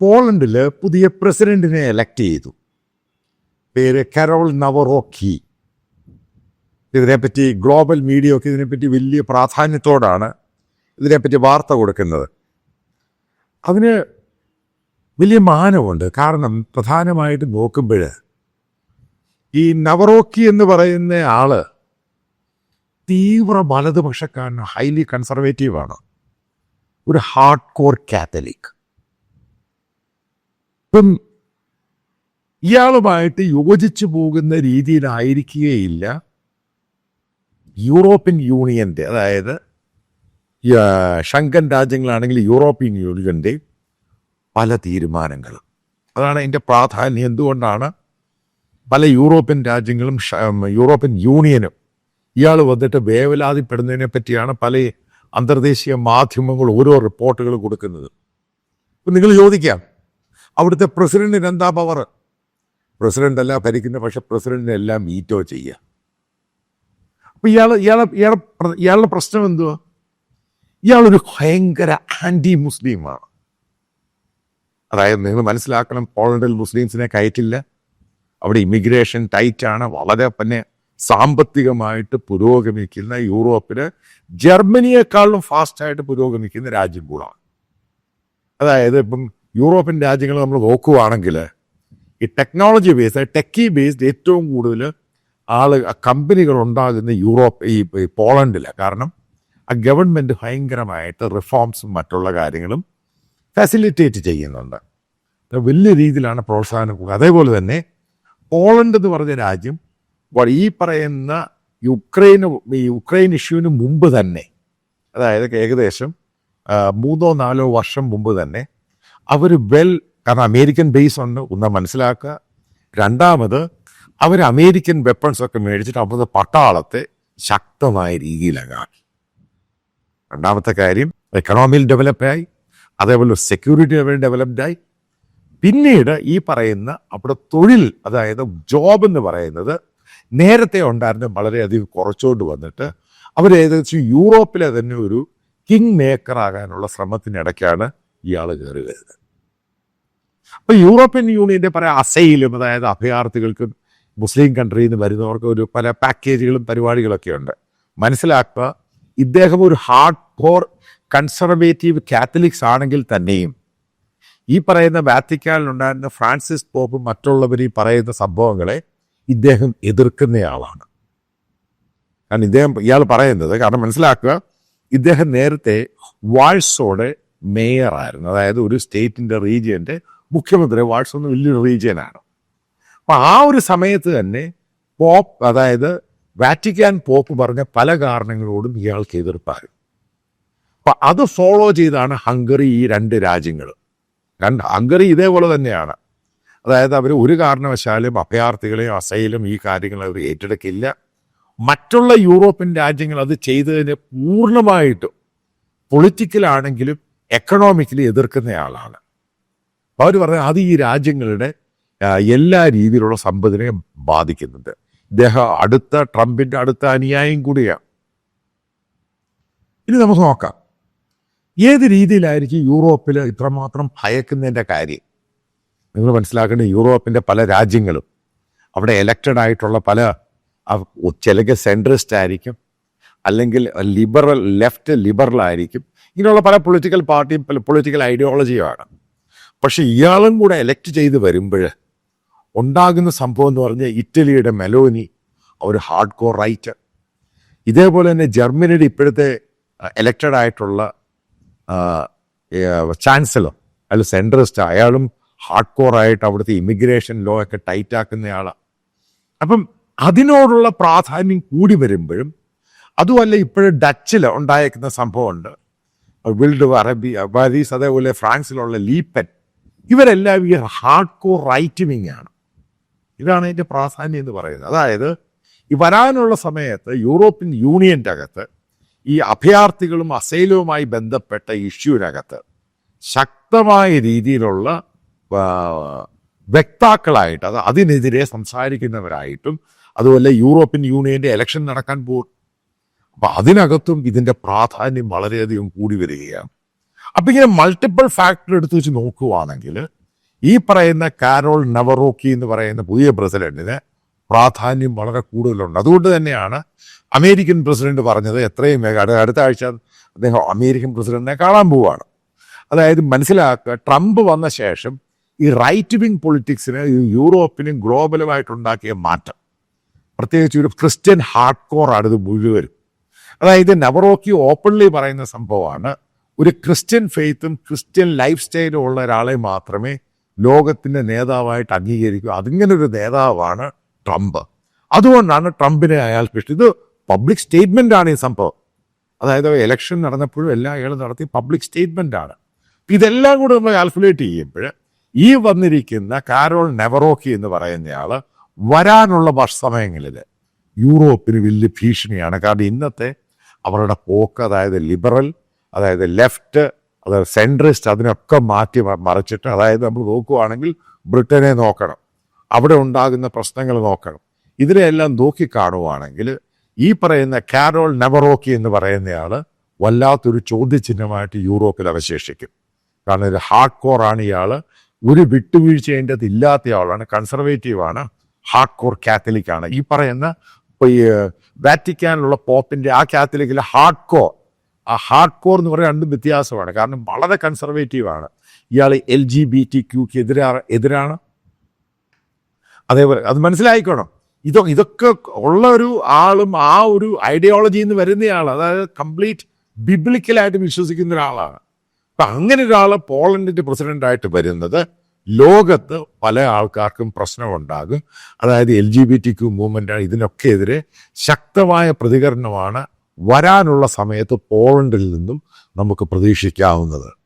പോളണ്ടിൽ പുതിയ പ്രസിഡന്റിനെ എലക്ട് ചെയ്തു. പേര് കരോൾ നവറോക്കി. ഇതിനെപ്പറ്റി ഗ്ലോബൽ മീഡിയ ഒക്കെ ഇതിനെപ്പറ്റി വലിയ പ്രാധാന്യത്തോടാണ് ഇതിനെപ്പറ്റി വാർത്ത കൊടുക്കുന്നത്. അതിന് വലിയ മാനമുണ്ട് കാരണം പ്രധാനമായിട്ട് നോക്കുമ്പോൾ ഈ നവറോക്കി എന്ന് പറയുന്ന ആൾ തീവ്ര വലതുപക്ഷക്കാരൻ ഹൈലി കൺസർവേറ്റീവാണ് ഒരു ഹാർഡ് കോർ കാത്തലിക് ഇപ്പം ഇയാളുമായിട്ട് യോജിച്ചു പോകുന്ന രീതിയിലായിരിക്കുകയില്ല യൂറോപ്യൻ യൂണിയന്റെ അതായത് ശങ്കൻ രാജ്യങ്ങളാണെങ്കിൽ യൂറോപ്യൻ യൂണിയന്റെ പല തീരുമാനങ്ങൾ. അതാണ് എന്റെ പ്രാധാന്യം. എന്തുകൊണ്ടാണ്? പല യൂറോപ്യൻ രാജ്യങ്ങളും യൂറോപ്യൻ യൂണിയനും ഇയാൾ വന്നിട്ട് വേവലാതിപ്പെടുന്നതിനെ പറ്റിയാണ് പല അന്തർദേശീയ മാധ്യമങ്ങൾ ഓരോ റിപ്പോർട്ടുകൾ കൊടുക്കുന്നത്. നിങ്ങൾ ചോദിക്കാം അവിടുത്തെ പ്രസിഡന്റിന് എന്താ പവർ പ്രസിഡന്റ് അല്ല ഭരിക്കുന്ന പക്ഷെ പ്രസിഡന്റിനെ എല്ലാം വീറ്റോ ചെയ്യുക. അപ്പൊ ഇയാൾ ഇയാളെ ഇയാളെ ഇയാളുടെ പ്രശ്നം എന്തുവാ? ഇയാളൊരു ഭയങ്കര ആന്റി മുസ്ലിമാണ് അതായത് നിങ്ങൾ മനസ്സിലാക്കണം പോളണ്ടിൽ മുസ്ലിംസിനെ കയറ്റില്ല. അവിടെ ഇമിഗ്രേഷൻ ടൈറ്റാണ് വളരെ പിന്നെ സാമ്പത്തികമായിട്ട് പുരോഗമിക്കുന്ന യൂറോപ്പിൽ ജർമ്മനിയെക്കാളും ഫാസ്റ്റായിട്ട് പുരോഗമിക്കുന്ന രാജ്യം കൂടാണ്. അതായത് ഇപ്പം യൂറോപ്യൻ രാജ്യങ്ങൾ നമ്മൾ നോക്കുകയാണെങ്കിൽ ഈ ടെക്നോളജി ബേസ്ഡ് ടെക്കി ബേസ്ഡ് ഏറ്റവും കൂടുതൽ ആൾ കമ്പനികൾ ഉണ്ടാകുന്ന യൂറോപ്പ് ഈ പോളണ്ടിലാണ് കാരണം ആ ഗവൺമെന്റ് ഭയങ്കരമായിട്ട് റിഫോംസും മറ്റുള്ള കാര്യങ്ങളും ഫെസിലിറ്റേറ്റ് ചെയ്യുന്നുണ്ട്. വലിയ രീതിയിലാണ് പ്രോത്സാഹനം കൊടുക്കുക. അതേപോലെ തന്നെ പോളണ്ട് എന്ന് പറഞ്ഞ രാജ്യം ഈ പറയുന്ന യുക്രൈന് ഈ യുക്രൈൻ ഇഷ്യൂവിന് മുമ്പ് തന്നെ അതായത് ഏകദേശം മൂന്നോ നാലോ വർഷം മുമ്പ് തന്നെ അവർ വെൽ കാരണം അമേരിക്കൻ ബേസ് ഉണ്ട് ഒന്ന് മനസ്സിലാക്കുക. രണ്ടാമത് അവർ അമേരിക്കൻ വെപ്പൺസ് ഒക്കെ മേടിച്ചിട്ട് അവിടുത്തെ പട്ടാളത്തെ ശക്തമായ രീതിയിലങ്ങാക്കി രണ്ടാമത്തെ കാര്യം എക്കണോമിയിൽ ഡെവലപ്പായി അതേപോലെ സെക്യൂരിറ്റി ലെവൽ ഡെവലപ്ഡായി പിന്നീട് ഈ പറയുന്ന അവിടെ തൊഴിൽ അതായത് ജോബ് എന്ന് പറയുന്നത് നേരത്തെ ഉണ്ടായിരുന്ന വളരെയധികം കുറച്ചുകൊണ്ട് വന്നിട്ട് അവർ ഏകദേശം യൂറോപ്പിലെ തന്നെ ഒരു കിങ് മേക്കർ ആകാനുള്ള ശ്രമത്തിനിടയ്ക്കാണ് ഇയാൾ കയറി വരുന്നത് അപ്പൊ യൂറോപ്യൻ യൂണിയന്റെ പല അസൈലും അതായത് അഭയാർത്ഥികൾക്ക് മുസ്ലിം കൺട്രിയിൽ നിന്ന് വരുന്നവർക്ക് ഒരു പല പാക്കേജുകളും പരിപാടികളൊക്കെ ഉണ്ട്. മനസ്സിലാക്കുക ഇദ്ദേഹം ഒരു ഹാർഡ് കോർ കൺസർവേറ്റീവ് കാത്തലിക്സ് ആണെങ്കിൽ തന്നെയും ഈ പറയുന്ന വാത്തിക്കാനിലുണ്ടായിരുന്ന ഫ്രാൻസിസ് പോപ്പ് മറ്റുള്ളവർ ഈ പറയുന്ന സംഭവങ്ങളെ ഇദ്ദേഹം എതിർക്കുന്നയാളാണ് കാരണം ഇദ്ദേഹം ഇയാൾ പറയുന്നത് കാരണം മനസ്സിലാക്കുക ഇദ്ദേഹം നേരത്തെ വാഴ്സോടെ മേയറായിരുന്നു അതായത് ഒരു സ്റ്റേറ്റിന്റെ റീജിയന്റെ മുഖ്യമന്ത്രി വാട്സൺ വലിയൊരു റീജിയനാണ്. അപ്പം ആ ഒരു സമയത്ത് തന്നെ പോപ്പ് അതായത് വാറ്റിക്കാൻ പോപ്പ് പറഞ്ഞ പല കാരണങ്ങളോടും ഇയാൾക്ക് എതിർപ്പായി അപ്പം അത് ഫോളോ ചെയ്താണ് ഹംഗറി ഈ രണ്ട് രാജ്യങ്ങൾ രണ്ട് ഹംഗറി ഇതേപോലെ തന്നെയാണ്. അതായത് അവർ ഒരു കാരണവശാലും അഭയാർത്ഥികളെയും അസൈലും ഈ കാര്യങ്ങൾ അവർ ഏറ്റെടുക്കില്ല. മറ്റുള്ള യൂറോപ്യൻ രാജ്യങ്ങൾ അത് ചെയ്തതിന് പൂർണമായിട്ടും പൊളിറ്റിക്കലാണെങ്കിലും എക്കണോമിക്കലി എതിർക്കുന്നയാളാണ് അവർ പറഞ്ഞ അത് ഈ രാജ്യങ്ങളുടെ എല്ലാ രീതിയിലുള്ള സമ്പത്തിനെ ബാധിക്കുന്നുണ്ട്. ഇദ്ദേഹം അടുത്ത ട്രംപിന്റെ അടുത്ത അനുയായം കൂടിയാണ്. ഇനി നമുക്ക് നോക്കാം. ഏത് രീതിയിലായിരിക്കും യൂറോപ്പിൽ ഇത്രമാത്രം ഭയക്കുന്നതിന്റെ കാര്യം? നിങ്ങൾ മനസ്സിലാക്കേണ്ട യൂറോപ്പിന്റെ പല രാജ്യങ്ങളും അവിടെ എലക്റ്റഡ് ആയിട്ടുള്ള പല ചിലക്ക് സെൻട്രിസ്റ്റ് ആയിരിക്കും അല്ലെങ്കിൽ ലിബറൽ ലെഫ്റ്റ് ലിബറൽ ആയിരിക്കും. ഇങ്ങനെയുള്ള പല പൊളിറ്റിക്കൽ പാർട്ടിയും പൊളിറ്റിക്കൽ ഐഡിയോളജിയുമാണ് പക്ഷെ ഇയാളും കൂടെ എലക്ട് ചെയ്ത് വരുമ്പോൾ ഉണ്ടാകുന്ന സംഭവം എന്ന് പറഞ്ഞാൽ ഇറ്റലിയുടെ മെലോനി ഒരു ഹാർഡ് കോർ റൈറ്റർ ഇതേപോലെ തന്നെ ജർമ്മനിയുടെ ഇപ്പോഴത്തെ എലക്റ്റഡ് ആയിട്ടുള്ള ചാൻസലർ അല്ല സെൻട്രിസ്റ്റ് അയാളും ഹാർഡ് കോർ ആയിട്ട് അവിടുത്തെ ഇമിഗ്രേഷൻ ലോ ഒക്കെ ടൈറ്റ് ആക്കുന്നയാളാണ് അപ്പം അതിനോടുള്ള പ്രാധാന്യം കൂടി വരുമ്പോഴും അതുമല്ല ഇപ്പോഴും ഡച്ചിൽ ഉണ്ടായേക്കുന്ന സംഭവമുണ്ട്. വിൽഡ് അറബി അബാരീസ് അതേപോലെ ഫ്രാൻസിലുള്ള ലീപ്പൻ ഇവരെല്ലാം ഈ ഹാർഡ് കോർ റൈറ്റ് വിങ് ആണ്. ഇതാണ് അതിന്റെ പ്രാധാന്യം എന്ന് പറയുന്നത്. അതായത് ഈ വരാനുള്ള സമയത്ത് യൂറോപ്യൻ യൂണിയന്റെ അകത്ത് ഈ അഭയാർത്ഥികളും അസൈലവുമായി ബന്ധപ്പെട്ട ഇഷ്യൂവിനകത്ത് ശക്തമായ രീതിയിലുള്ള വ്യക്താക്കളായിട്ട് അത് അതിനെതിരെ സംസാരിക്കുന്നവരായിട്ടും അതുപോലെ യൂറോപ്യൻ യൂണിയന്റെ ഇലക്ഷൻ നടക്കാൻ പോകും അപ്പം അതിനകത്തും ഇതിന്റെ പ്രാധാന്യം വളരെയധികം കൂടി വരികയാണ്. അപ്പൊ ഇങ്ങനെ മൾട്ടിപ്പിൾ ഫാക്ടർ എടുത്ത് വെച്ച് നോക്കുവാണെങ്കിൽ ഈ പറയുന്ന കാരോൾ നവറോക്കി എന്ന് പറയുന്ന പുതിയ പ്രസിഡന്റിന് പ്രാധാന്യം വളരെ കൂടുതലുണ്ട്. അതുകൊണ്ട് തന്നെയാണ് അമേരിക്കൻ പ്രസിഡന്റ് പറഞ്ഞത് എത്രയും വേഗം. അടുത്ത ആഴ്ച അദ്ദേഹം അമേരിക്കൻ പ്രസിഡന്റിനെ കാണാൻ പോവുകയാണ് അതായത് മനസ്സിലാക്കുക ട്രംപ് വന്ന ശേഷം ഈ റൈറ്റ് വിങ് പൊളിറ്റിക്സിന് യൂറോപ്പിനും ഗ്ലോബലുമായിട്ടുണ്ടാക്കിയ മാറ്റം. പ്രത്യേകിച്ച് ഒരു ക്രിസ്ത്യൻ ഹാർഡ് കോറാണ് ഇത് മുഴുവനും. അതായത് നവറോക്കി ഓപ്പൺലി പറയുന്ന സംഭവമാണ് ഒരു ക്രിസ്ത്യൻ ഫെയ്ത്തും ക്രിസ്ത്യൻ ലൈഫ് സ്റ്റൈലും ഉള്ള ഒരാളെ മാത്രമേ ലോകത്തിന്റെ നേതാവായിട്ട് അംഗീകരിക്കൂ. അതിങ്ങനെ ഒരു നേതാവാണ് ട്രംപ്. അതുകൊണ്ടാണ് ട്രംപിനെ അയാൾക്ക് ഇഷ്ടം. ഇത് പബ്ലിക് സ്റ്റേറ്റ്മെന്റ് ആണ് ഈ സംഭവം. അതായത് ഇലക്ഷൻ നടന്നപ്പോഴും എല്ലാ അയാളും നടത്തി പബ്ലിക് സ്റ്റേറ്റ്മെന്റ് ആണ് ഇതെല്ലാം കൂടെ നമ്മൾ കാൽക്കുലേറ്റ് ചെയ്യുമ്പോൾ ഈ വന്നിരിക്കുന്ന കാരോൾ നെവറോക്കി എന്ന് പറയുന്നയാൾ വരാനുള്ള വർഷ സമയങ്ങളിൽ യൂറോപ്പിന് വലിയ ഭീഷണിയാണ്. കാരണം ഇന്നത്തെ അവരുടെ പോക്ക് അതായത് ലിബറൽ അതായത് ലെഫ്റ്റ് അതായത് സെൻട്രിസ്റ്റ് അതിനൊക്കെ മാറ്റി മറിച്ചിട്ട് അതായത് നമ്മൾ നോക്കുവാണെങ്കിൽ ബ്രിട്ടനെ നോക്കണം. അവിടെ ഉണ്ടാകുന്ന പ്രശ്നങ്ങൾ നോക്കണം. ഇതിനെയെല്ലാം നോക്കിക്കാണുവാണെങ്കിൽ ഈ പറയുന്ന കാരോൾ നെവറോക്കി എന്ന് പറയുന്നയാൾ വല്ലാത്തൊരു ചോദ്യചിഹ്നമായിട്ട് യൂറോപ്പിൽ അവശേഷിക്കും. കാരണം ഒരു ഹാർഡ് കോർ ആണ് ഇയാൾ ഒരു വിട്ടുവീഴ്ച അതിന്റെ അത് ഇല്ലാത്ത ആളാണ് കൺസർവേറ്റീവ് ആണ് ഹാർഡ് കോർ കാത്തലിക്കാണ്. ഈ പറയുന്ന ഈ വാറ്റിക്കാനിലുള്ള പോപ്പിന്റെ ആ കാത്തലിക്കിലെ ഹാർഡ് കോർ ആ ഹാർഡ് കോർ എന്ന് പറയുന്ന രണ്ടും വ്യത്യാസമാണ്. കാരണം വളരെ കൺസർവേറ്റീവാണ്. ഇയാൾ എൽ ജി ബി ടി ക്യൂക്ക് എതിരാ എതിരാണ്. അതേപോലെ അത് മനസ്സിലായിക്കോണം. ഇതൊ ഇതൊക്കെ ഉള്ള ഒരു ആളും ആ ഒരു ഐഡിയോളജിയിൽ നിന്ന് വരുന്നയാൾ അതായത് കംപ്ലീറ്റ് ബിബ്ലിക്കലായിട്ട് വിശ്വസിക്കുന്ന ഒരാളാണ്. അപ്പം അങ്ങനെ ഒരാൾ പോളണ്ടിന്റെ പ്രസിഡന്റായിട്ട് വരുന്നത് ലോകത്ത് പല ആൾക്കാർക്കും പ്രശ്നമുണ്ടാകും. അതായത് L G B T Q മൂവ്മെന്റാണ് ഇതിനൊക്കെ എതിരെ ശക്തമായ പ്രതികരണമാണ് വരാനുള്ള സമയത്ത് പോളണ്ടിൽ നിന്നും നമുക്ക് പ്രതീക്ഷിക്കാവുന്നത്